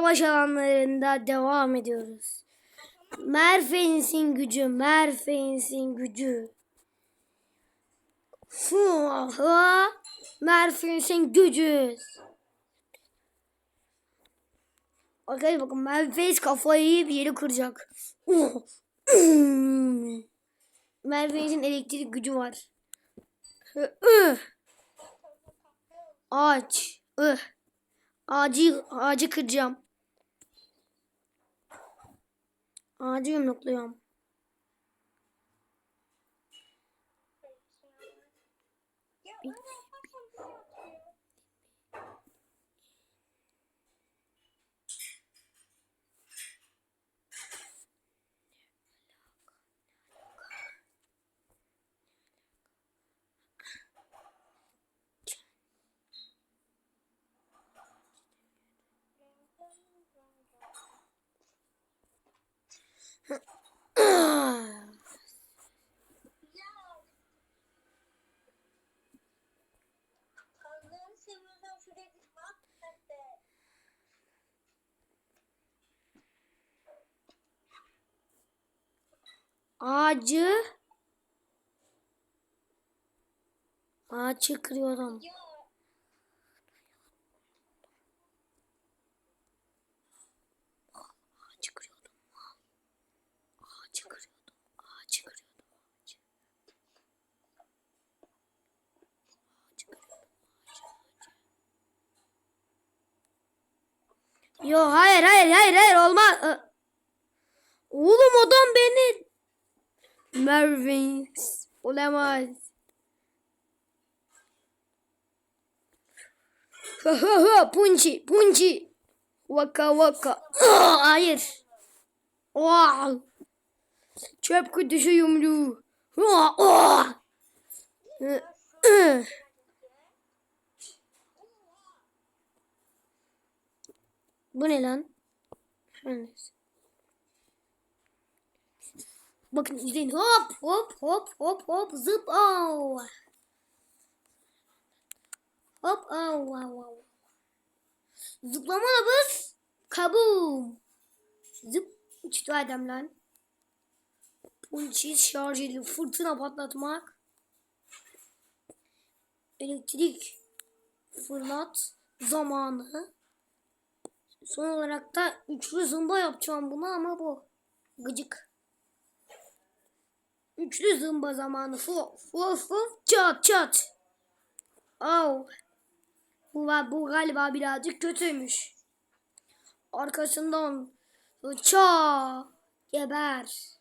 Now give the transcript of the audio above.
Savaş alanlarında devam ediyoruz. Merfe'nin gücü, Merfe'nin gücü. Fuha, Merfe'nin gücü. Arkadaşlar bakın Merfe'nin kafayı yiyip yeri kıracak. Merfe'nin elektrik gücü var. Ağaç. Ağacı, ağacı kıracağım. Ağacı yumrukluyorum. Allah'ını Ağacı Ağacı kırıyorum. Ya Ağacı kırıyordum. Ağacı kırıyordum. Ağacı kırıyordum. Ağacı. Ağacı kırıyordum. Ağacı, ağacı. Yo hayır hayır hayır hayır olmaz. Oğlum adam beni Mervin olamaz. Ha ha ha punci punci. Vaka vaka. Ah, hayır. Wow. Çöp kutusu yumruğu. Ah, ah. Bu ne lan? Bakın izleyin. Hop hop hop hop hop zıp au. Hop au au au. Zıplama bas. Kabum. Zıp uçtu adam lan. Punçi şarj edildi. Fırtına patlatmak. Elektrik fırlat zamanı. Son olarak da üçlü zımba yapacağım bunu ama bu gıcık. Üçlü zımba zamanı. Fu fu fu çat çat. Oh. Bu, bu galiba birazcık kötüymüş. Arkasından ça geber.